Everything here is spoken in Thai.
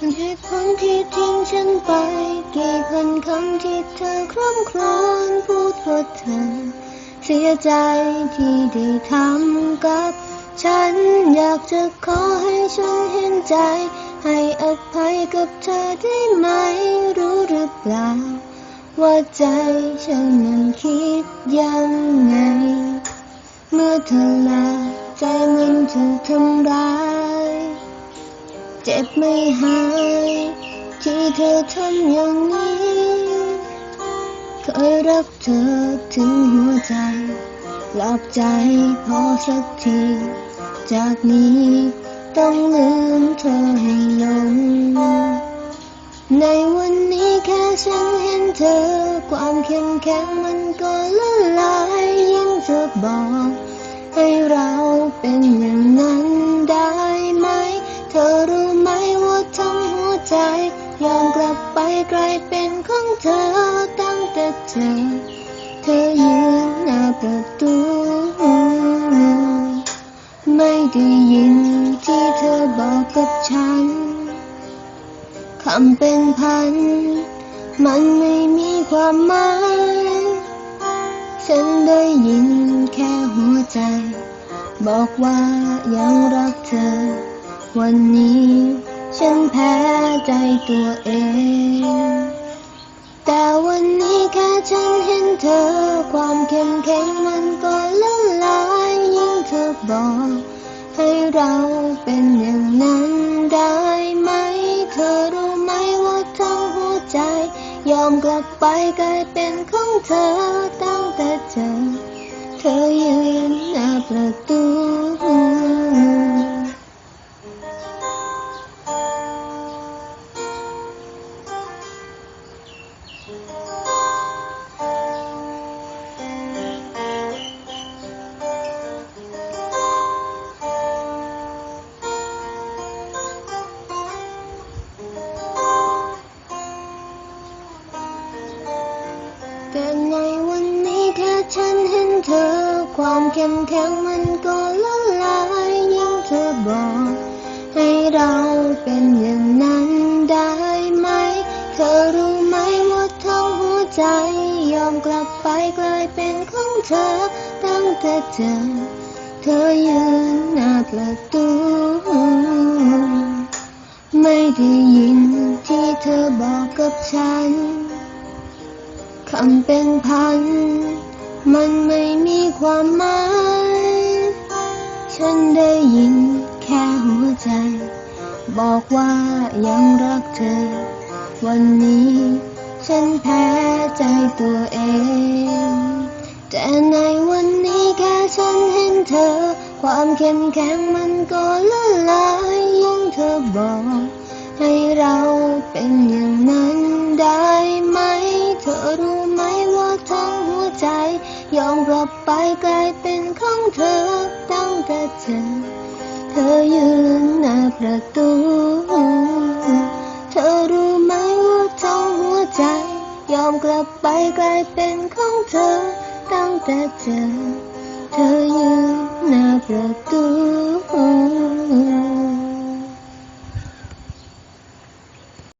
เหตุผลที่ทิ้งฉันไป กี่พันคำที่เธอคร่ำครวญพูดว่าเธอ เสียใจที่ได้ทำกับ ฉันอยากจะขอให้ฉันเห็นใจ ให้อภัยกับเธอได้ไหมรู้หรือเปล่า ว่าใจฉันนั้นคิดยังไง เมื่อเธอลาใจมันถูกทำร้าย เจ็บไม่หาย ที่เธอทำอย่างนี้ เคยรักเธอถึงหัวใจปลอบใจพอสักที จากนี้ต้องลืมเธอให้ลง ในวันนี้แค่ฉันเห็นเธอ ความเข้มแข็งมันก็ละลายยิ่งจะบอก ให้เราเป็นอย่างนั้น ใจยอมกลับไปกลายเป็นของเธอตั้งแต่เธอเธอยืนหน้าประตู ไม่ได้ยินที่เธอบอกกับฉันคำเป็นพัน มันไม่มีความหมายฉันได้ยินแค่หัวใจ บอกว่ายังรักเธอ วันนี้ ฉันแพ้ใจตัวเอง แต่วันนี้แค่ฉันเห็นเธอ ความเข้มแข็งมันก็ละลายยิ่งเธอบอกให้เราเป็นอย่างนั้นได้ไหม เธอรู้ไหมว่าทั้งหัวใจ ยอมกลับไปกลายเป็นของเธอตั้งแต่เจอ เธอยืนหน้าประ ฉันเห็นเธอ ความเข้มแข็งมันก็ละลายยิ่งเธอบอกให้เราเป็นอย่างนั้นได้ไหม เธอรู้ไหมว่าทั้งหัวใจ ยอมกลับไปกลายเป็นของเธอ ตั้งแต่เจอ เธอยืนหน้าประตู ไม่ได้ยินที่เธอบอกกับฉันคำเป็นพัน มันไม่มีความหมาย ฉันได้ยินแค่หัวใจ บอกว่ายังรักเธอ วันนี้ฉันแพ้ใจตัวเอง แต่ในวันนี้แค่ฉันเห็นเธอ ความเข้มแข็งมันก็ละลายยิ่งเธอบอก ให้เราเป็นอย่างนั้น ไปกลายเป็นของเธอตั้งแต่เจอเธอยืนหน้าประตู เธอรู้ไหมว่าทั้งหัวใจ ยอมกลับไปกลายเป็นของเธอตั้งแต่เจอเธอยืนหน้าประตู